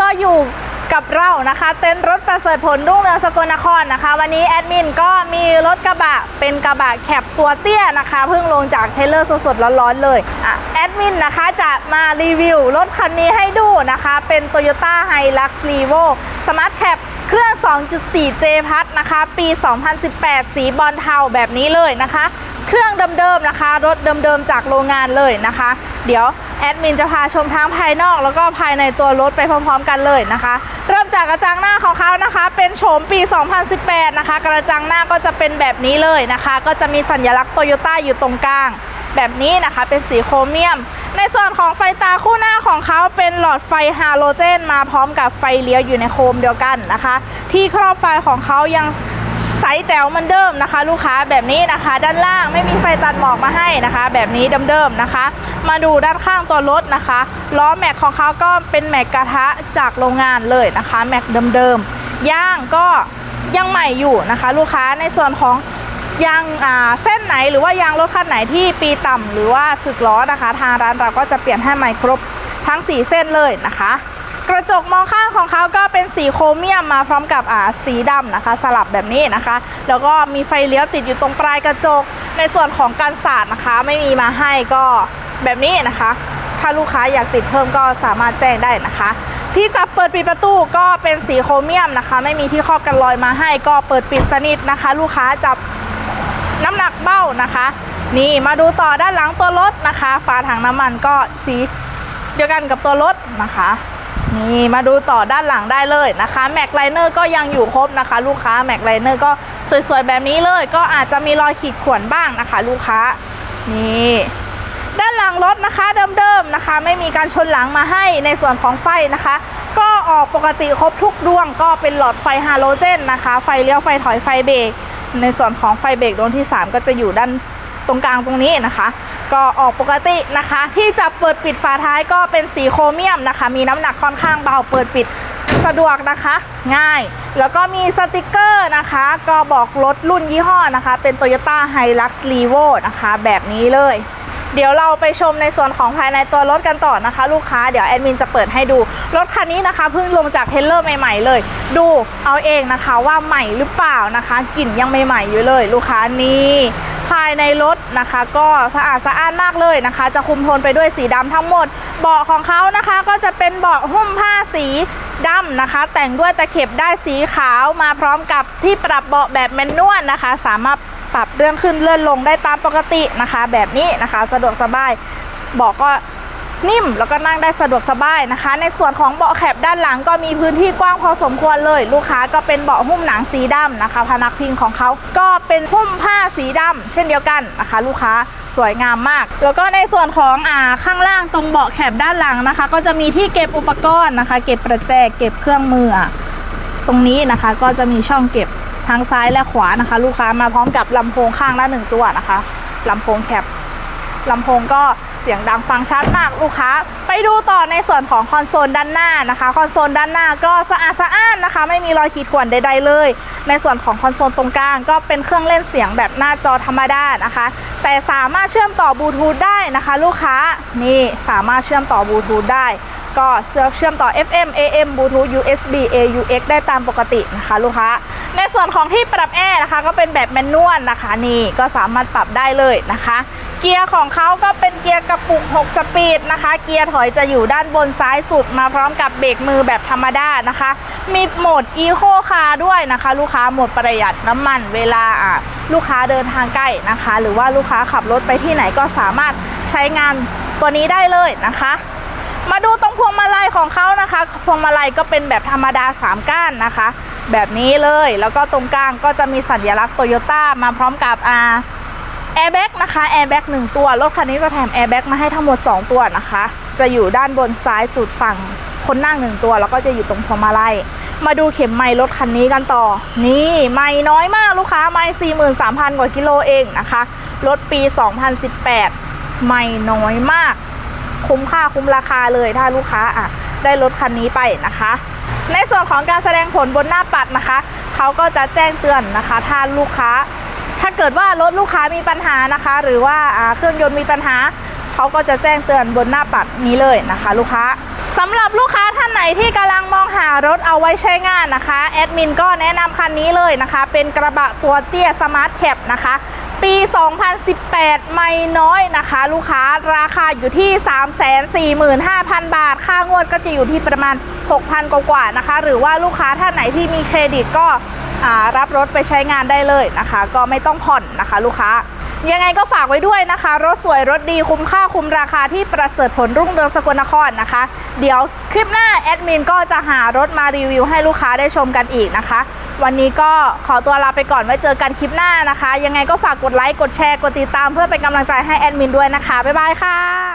ก็อยู่กับเรานะคะ เต้นรถประเสริฐผลรุ่งเรืองสกลนครนะคะ วันนี้แอดมินก็มีรถกระบะเป็นกระบะแคปตัวเตี้ยนะคะ เพิ่งลงจากเทเลอร์สดๆร้อนๆเลยอะแอดมินนะคะจะมารีวิวรถคันนี้ให้ดูนะคะ เป็น Toyota Hilux Revo Smart Cap เครื่อง 2.4 J พัทนะคะ ปี 2018 สีบอลเทาแบบนี้เลยนะคะ เครื่องเดิมๆนะคะ รถเดิมๆจากโรงงานเลยนะคะ เดี๋ยว แอดมินจะพาชมทั้งภายนอก แล้วก็ภายในตัวรถไปพร้อมๆ กันเลยนะคะ เริ่มจากกระจังหน้าของเขานะคะ เป็นโฉมปี 2018 นะคะ กระจังหน้าก็จะเป็นแบบนี้เลยนะคะ ก็จะมีสัญลักษณ์โตโยต้าอยู่ตรงกลาง แบบนี้นะคะเป็นสีโครเมียม ในส่วนของไฟตาคู่หน้าของเขาเป็นหลอดไฟฮาโลเจน มาพร้อมกับไฟเลี้ยวอยู่ในโคมเดียวกันนะคะ ที่ครอบไฟของเขายัง ใสแจ๋วมือนเดิมนะคะ ลูกค้าแบบนี้นะคะ ด้านล่างไม่มีไฟตัดหมอกมาให้นะคะ แบบนี้เดิมๆนะคะ มาดูด้านข้างตัวรถนะคะล้อแม็กของเขาก็เป็นแม็กกระทะจากโรงงานเลยนะคะแม็กเดิมๆย่างก็ยังใหม่อยู่นะคะ ลูกค้าในส่วนของยางเส้นไหนหรือว่ายางรถคันไหนที่ปีต่ำหรือว่าสึกล้อนะคะ ทางร้านเราก็จะเปลี่ยนให้ใหม่ครบทั้ง 4 เส้นเลยนะคะ กระจกมองข้างของเขาก็เป็นสีโครเมียมมาพร้อมกับอ่าสีดำนะคะ สลับแบบนี้นะคะ แล้วก็มีไฟเลี้ยวติดอยู่ตรงปลายกระจก ในส่วนของการสาดนะคะ ไม่มีมาให้ก็แบบนี้นะคะ ถ้าลูกค้าอยากติดเพิ่มก็สามารถแจ้งได้นะคะ ที่จับเปิดปิดประตูก็เป็นสีโครเมียมนะคะ ไม่มีที่ครอบกันรอยมาให้ ก็เปิดปิดสนิทนะคะ ลูกค้าจับน้ำหนักเบ้านะคะ นี่มาดูต่อด้านหลังตัวรถนะคะ ฝาถังน้ำมันก็สีเดียวกันกับตัวรถนะคะ นี่มาดูต่อด้านหลังได้เลยนะคะแม็กไลเนอร์ก็ยังอยู่ครบนะคะ ลูกค้าแม็กไลเนอร์ก็สวยๆแบบนี้เลย ก็อาจจะมีรอยขีดข่วนบ้างนะคะ ลูกค้านี่ด้านหลังรถนะคะเดิมๆนะคะ ไม่มีการชนหลังมาให้ในส่วนของไฟนะคะ ก็ออกปกติครบทุกดวง ก็เป็นหลอดไฟฮาโลเจนนะคะ ไฟเลี้ยวไฟถอยไฟเบรกในส่วนของไฟเบรกดวงที่ 3 ก็จะอยู่ด้านตรงกลางตรงนี้นะคะ ก็ออกปกตินะคะ ที่จะเปิดปิดฝาท้ายก็เป็นสีโครเมียมนะคะ มีน้ำหนักค่อนข้างเบาเปิดปิดสะดวกนะคะ ง่าย แล้วก็มีสติกเกอร์นะคะ ก็บอกรถรุ่นยี่ห้อนะคะ เป็น Toyota Hilux Revo นะคะ แบบนี้เลย เดี๋ยวเราไปชมในส่วนของภายในตัวรถกันต่อนะคะ ลูกค้าเดี๋ยวแอดมินจะเปิดให้ดู รถคันนี้นะคะเพิ่งลงจากเทลเลอร์ใหม่ๆเลย ดูเอาเองนะคะว่าใหม่หรือเปล่านะคะกลิ่นยังใหม่ๆอยู่เลย ลูกค้านี่ ภายในรถนะคะ ก็สะอาดสะอ้านมากเลยนะคะ จะคุมโทนไปด้วยสีดำทั้งหมด เบาะของเขานะคะก็จะเป็นเบาะหุ้มผ้าสีดำนะคะ แต่งด้วยตะเข็บได้สีขาวมาพร้อมกับที่ปรับเบาะแบบแมนนวลนะคะ สามารถปรับเลื่อนขึ้นเลื่อนลงได้ตามปกตินะคะ แบบนี้นะคะ สะดวกสบายเบาะก็ นิ่ม แล้วก็นั่งได้สะดวกสบายนะคะ ในส่วนของเบาะแคบด้านหลังก็มีพื้นที่กว้างพอสมควรเลย ลูกค้าก็เป็นเบาะหุ้มหนังสีดำนะคะ พนักพิงของเขาก็เป็นหุ้มผ้าสีดำเช่นเดียวกันนะคะ ลูกค้าสวยงามมาก แล้วก็ในส่วนของอ่าข้างล่างตรงเบาะแคบด้านหลังนะคะ ก็จะมีที่เก็บอุปกรณ์นะคะ เก็บประแจเก็บเครื่องมือ ตรงนี้นะคะก็จะมีช่องเก็บทั้งซ้ายและขวานะคะ ลูกค้ามาพร้อมกับลำโพงข้างละหนึ่งตัวนะคะลำโพงแคบ ลำโพงก็เสียงดังฟังชัดมากลูกค้า ไปดูต่อในส่วนของคอนโซลด้านหน้านะคะ คอนโซลด้านหน้าก็สะอาดสะอ้านนะคะ ไม่มีรอยขีดข่วนใดๆเลย ในส่วนของคอนโซลตรงกลางก็เป็นเครื่องเล่นเสียงแบบหน้าจอธรรมดานะคะ แต่สามารถเชื่อมต่อบลูทูธได้นะคะ ลูกค้านี่สามารถเชื่อมต่อบลูทูธได้ก็เชื่อมต่อ FM AM Bluetooth USB AUX ได้ตามปกตินะคะ ลูกค้า ในส่วนของที่ปรับแอร์นะคะ ก็เป็นแบบแมนนวลนะคะนี่ก็สามารถปรับได้เลยนะคะ เกียร์ของเขาก็เป็นเกียร์กระปุก 6 สปีดนะคะ เกียร์ถอยจะอยู่ด้านบนซ้ายสุดมาพร้อมกับเบรกมือแบบธรรมดานะคะ มีโหมด Eco Car ด้วยนะคะ ลูกค้าโหมดประหยัดน้ำมันเวลาอะลูกค้าเดินทางใกล้นะคะ หรือว่าลูกค้าขับรถไปที่ไหนก็สามารถใช้งานตัวนี้ได้เลยนะคะ มาดูตรงพวงมาลัยของเขานะคะ พวงมาลัยก็เป็นแบบธรรมดา 3 ก้านนะคะ แบบนี้เลยแล้วก็ตรงกลางก็จะมีสัญลักษณ์โตโยต้ามาพร้อมกับอาแอร์แบ็กนะคะแอร์แบ็กหนึ่งตัว รถคันนี้จะแถมแอร์แบ็กมาให้ทั้งหมด 2 ตัวนะคะ จะอยู่ด้านบนซ้ายสุดฝั่งคนนั่งหนึ่งตัว แล้วก็จะอยู่ตรงพวงมาลัยมาดูเข็มไมล์รถคันนี้กันต่อ นี่ไมล์น้อยมากลูกค้าไมล์43,000 กว่ากิโลเองนะคะ รถปี 2018 ไมล์น้อยมาก คุ้มค่าคุ้มราคาเลยถ้าลูกค้าอะได้รถคันนี้ไปนะคะ ในส่วนของการแสดงผลบนหน้าปัดนะคะเขาก็จะแจ้งเตือนนะคะถ้าลูกค้า ถ้าเกิดว่ารถลูกค้ามีปัญหานะคะ หรือว่าอ่าเครื่องยนต์มีปัญหาเขาก็จะแจ้งเตือนบนหน้าปัดนี้เลยนะคะ ลูกค้าสำหรับลูกค้าท่านไหนที่กำลังมองหารถเอาไว้ใช้งานนะคะแอดมินก็แนะนำคันนี้เลยนะคะ เป็นกระบะตัวเตี้ยสมาร์ทแคปนะคะ ปี 2018 ไม่น้อยนะคะ ลูกค้าราคาอยู่ที่ 345,000 บาท ค่างวดก็จะอยู่ที่ประมาณ 6,000 กว่าๆนะคะ หรือว่าลูกค้าท่านไหนที่มีเครดิตก็รับรถไปใช้งานได้เลยนะคะ ก็ไม่ต้องผ่อนนะคะ ลูกค้า ยังไงก็ฝากไว้ด้วยนะคะ รถสวยรถดีคุ้มค่าคุ้มราคาที่ประเสริฐผลรุ่งเรืองสกลนครนะคะ เดี๋ยวคลิปหน้าแอดมินก็จะหารถมารีวิวให้ลูกค้าได้ชมกันอีกนะคะ วันนี้ก็ขอตัวลาไปก่อนไว้เจอกันคลิปหน้านะคะ ยังไงก็ฝากกดไลค์กดแชร์กดติดตามเพื่อเป็นกำลังใจให้แอดมินด้วยนะคะบ๊ายบายค่ะ